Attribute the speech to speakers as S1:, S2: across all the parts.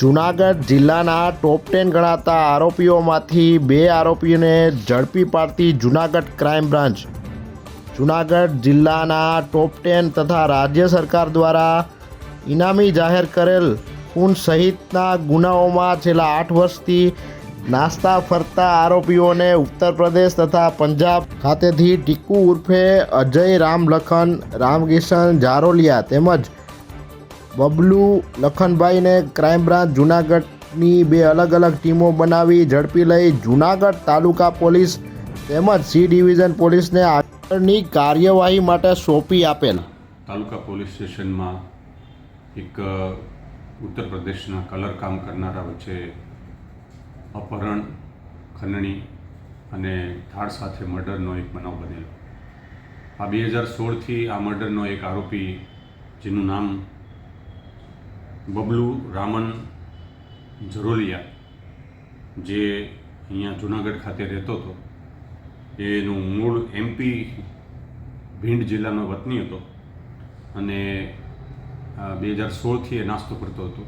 S1: જૂનાગઢ જિલ્લાના top ten ગણાતા આરોપીઓમાંથી બે આરોપીઓને ઝડપી પાડતી જૂનાગઢ ક્રાઇમ બ્રાન્ચ જૂનાગઢ જિલ્લાના ટોપ ટેન તથા રાજ્ય સરકાર દ્વારા ઇનામી જાહેર કરેલ ખૂન સહિતના ગુનાઓમાં છેલ્લા આઠ વર્ષથી નાસ્તા ફરતા આરોપીઓને ઉત્તર પ્રદેશ તથા પંજાબ ખાતેથી ટીકુ ઉર્ફે અજય રામલખન રામકિશન જારોલિયા તેમજ બબલુ લખનભાઈને ક્રાઇમ બ્રાન્ચ જૂનાગઢની બે અલગ અલગ ટીમો બનાવી ઝડપી લઈ જૂનાગઢ તાલુકા પોલીસ તેમજ સી ડિવિઝન પોલીસને આગળની કાર્યવાહી માટે સોંપી આપેલ.
S2: તાલુકા પોલીસ સ્ટેશનમાં એક ઉત્તર પ્રદેશના કલર કામ કરનારા વચ્ચે અપહરણ, ખંડણી અને થાળ સાથે મર્ડરનો એક બનાવ બનેલો. આ બે હજાર સોળથી આ મર્ડરનો એક આરોપી, જેનું નામ બબલુ રામન જરોલિયા જે અહીંયા જુનાગઢ ખાતે રહેતો હતો, એનું મૂળ એમપી ભીંડ જિલ્લાનો વતની હતો અને બે હજાર સોળથી એ નાસ્તો કરતો હતો.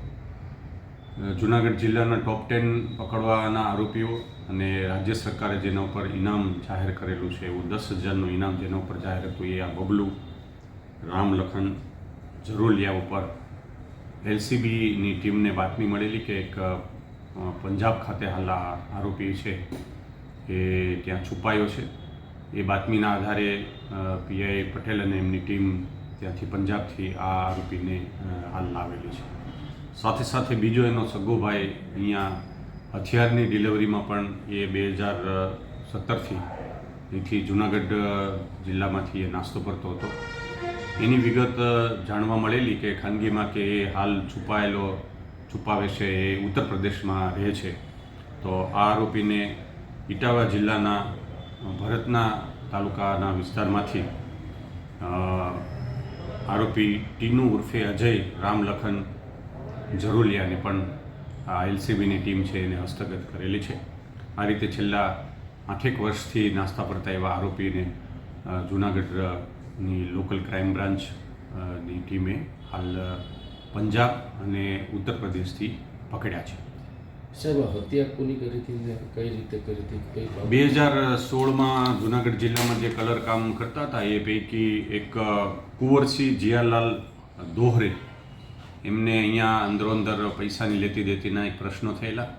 S2: જુનાગઢ જિલ્લાના ટોપ ટેન પકડવાના આરોપીઓ અને રાજ્ય સરકારે જેના ઉપર ઇનામ જાહેર કરેલું છે એવું દસ હજારનું ઇનામ જેના ઉપર જાહેર હતું એ આ બબલુ રામલખન જરોલિયા ઉપર એલસીબીની ટીમને બાતમી મળેલી કે એક પંજાબ ખાતે હાલ આરોપી છે, એ ત્યાં છુપાયો છે. એ બાતમીના આધારે પીઆઈ પટેલ અને એમની ટીમ ત્યાંથી પંજાબથી આ આરોપીને હાલ લાવેલી છે. સાથે સાથે બીજો એનો સગો ભાઈ અહીંયા હથિયારની ડિલિવરીમાં પણ એ બે હજાર સત્તરથી, એથી જુનાગઢ જિલ્લામાંથી એ નાસ્તો કરતો હતો. એની વિગત જાણવા મળેલી કે ખાનગીમાં કે એ હાલ છુપાયેલો છુપાવે છે એ ઉત્તર પ્રદેશમાં રહે છે. તો આ આરોપીને ઇટાવા જિલ્લાના ભરતના તાલુકાના વિસ્તારમાંથી આરોપી ટીનુ ઉર્ફે અજય રામલખન જરૂલિયાને પણ આ એલસીબીની ટીમ છે એને હસ્તગત કરેલી છે. આ રીતે છેલ્લા આઠેક વર્ષથી નાસ્તા પડતા એવા આરોપીને અ, જૂનાગઢની લોકલ ક્રાઇમ બ્રાન્ચની ટીમે હાલ પંજાબ અને ઉત્તર પ્રદેશથી પકડ્યા છે.
S3: સાહેબ હત્યા કોની કરી હતી કઈ રીતે કરી હતી? કઈ
S2: બે હજાર સોળમાં જુનાગઢ જિલ્લામાં જે કલર કામ કરતા હતા એ પૈકી એક કુંવરસિંહ જીયાલાલ દોહરે એમને અહીંયા અંદરો અંદર પૈસાની લેતી દેતીના એક પ્રશ્નો થયેલા.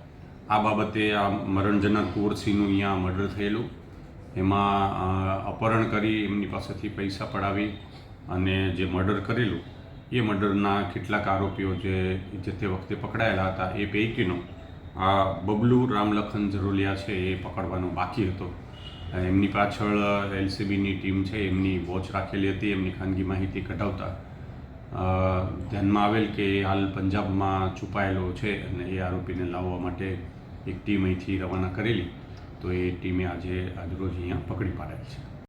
S2: આ બાબતે આ મરણજનક કુંવરસિંહનું અહીંયા મર્ડર થયેલું. એમાં અપહરણ કરી, એમની પાસેથી પૈસા પડાવી અને જે મર્ડર કરેલું, એ મર્ડરના કેટલાક આરોપીઓ જે જે તે વખતે પકડાયેલા હતા, એ પૈકીનો આ બબલુ રામલખન જરૂલિયા છે, એ પકડવાનો બાકી હતો. એમની પાછળ એલસીબીની ટીમ છે, એમની વોચ રાખેલી હતી, એમની ખાનગી માહિતી કઢાવતા. ધ્યાનમાં આવેલ કે એ હાલ પંજાબમાં છુપાયેલો છે અને એ આરોપીને લાવવા માટે એક ટીમ અહીંથી રવાના કરેલી. તો એ ટીમે આજે આજરોજ અહીંયા પકડી પાડેલ છે.